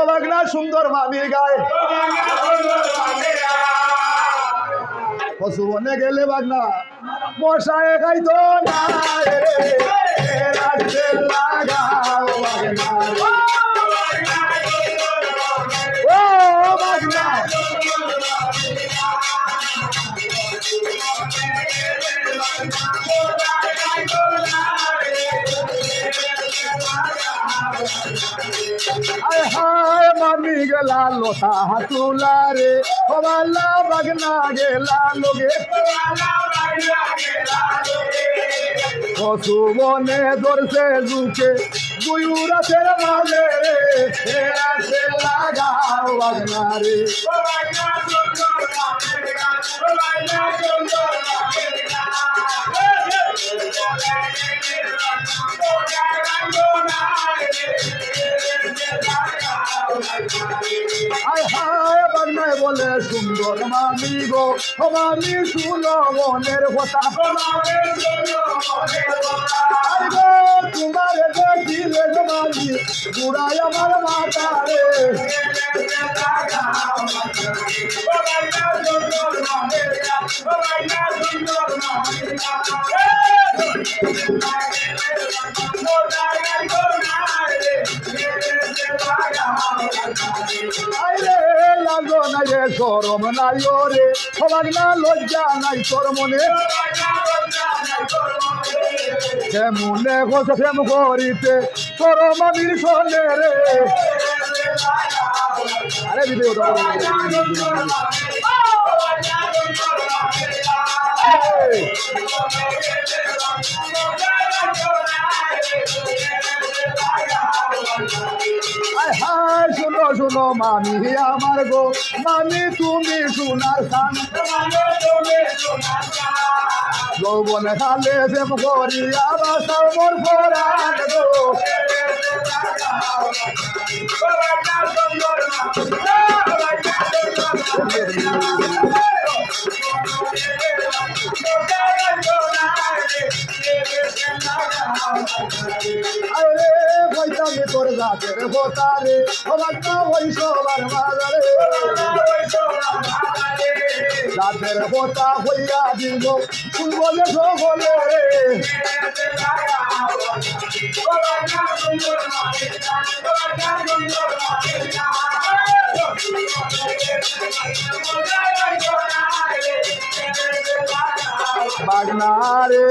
ও সুন্দর মামির গায়ে। পশুবনে গেলে বাগনা মশায় খাইতো না লাগাও বাগনা হায় মামি গেলা লোটা হাতুলা রে। হবালা বাগনা গেলা লোগে পশুবনে ধরছে জুকে গুয়ুরাতের মাঝে রে। বাগনা রে। আয় হায় বাগনায় বলে সুন্দর মামি গো মামি মনের কথা। তোমার দেখিলে মামি বুড়াই আমার মাতা রে আরে লাগো না রে সরম নাই রে সবার না লজ্জা নাই তোর মনে। কেমনে গোস প্রেম করিতে তোর মামির সনে রে। আরে দিদি শুনো শুনো মামি আমার গো মামি তুমি সোনার খান যৌবনে খালে প্রেম করি আবার মোর ফোরান গো আরে হইতামি তোর জাতের ভোতারে। সবার না ওই সবার মাজারে। জাতের ভোতা হইয়া দিব শুনবলে সকলে বাগনারে